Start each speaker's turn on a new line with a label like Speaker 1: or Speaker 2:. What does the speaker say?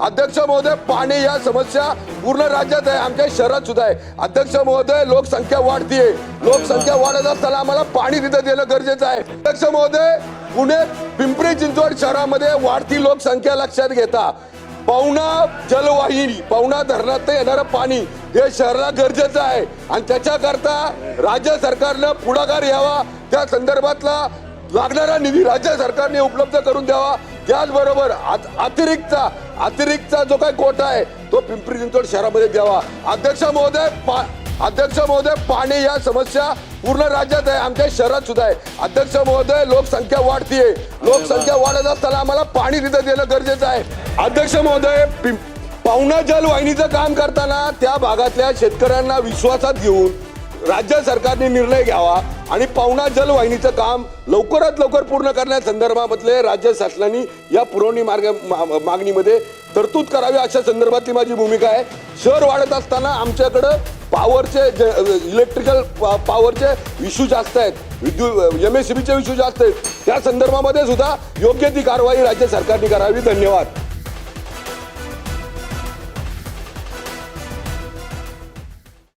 Speaker 1: अध्यक्ष महोदय पाणी या समस्या पूर्ण राज्यात आहे आमच्या शहरात सुद्धा आहे. अध्यक्ष महोदय लोकसंख्या वाढतीये. लोकसंख्या वाढत असताना आम्हाला पाणी तिथं देणं गरजेचं आहे. अध्यक्ष महोदय पुणे पिंपरी चिंचवड शहरामध्ये वाढती लोकसंख्या लक्षात घेता. पवना जलवाहिनी पवना धरणात येणारं पाणी हे शहराला गरजेचं आहे. आणि त्याच्याकरता राज्य सरकारनं पुढाकार घ्यावा. त्या संदर्भातला लागणारा निधी राज्य सरकारने उपलब्ध करून द्यावा. त्याचबरोबर आत- अतिरिक्तचा अतिरिक्तचा जो काही कोटा आहे तो पिंपरी चिंचवड शहरामध्ये द्यावा. अध्यक्ष महोदय पा अध्यक्ष महोदय पाणी या समस्या पूर्ण राज्यात आहे. आमच्या शहरात सुद्धा आहे. अध्यक्ष महोदय लोकसंख्या वाढतीये. लोकसंख्या वाढत असताना आम्हाला पाणी तिथं देणं गरजेचं आहे. अध्यक्ष महोदय पाहुणा जलवाहिनीचं काम करताना त्या भागातल्या शेतकऱ्यांना विश्वासात घेऊन राज्य सरकारने निर्णय घ्यावा आणि पावणा जलवाहिनीचं काम लवकरात लवकर पूर्ण करण्यासंदर्भामधले राज्य शासनाने या पुरवणी मार्ग मा- मागणीमध्ये तरतूद करावी अशा संदर्भातली माझी भूमिका आहे. शहर वाढत असताना आमच्याकडं पॉवरचे इलेक्ट्रिकल पॉवरचे इश्यू जास्त आहेत. विद्युत एम एस सी बीचे इश्यू जास्त आहेत. त्या संदर्भामध्ये सुद्धा योग्य ती कारवाई राज्य सरकारने करावी. धन्यवाद.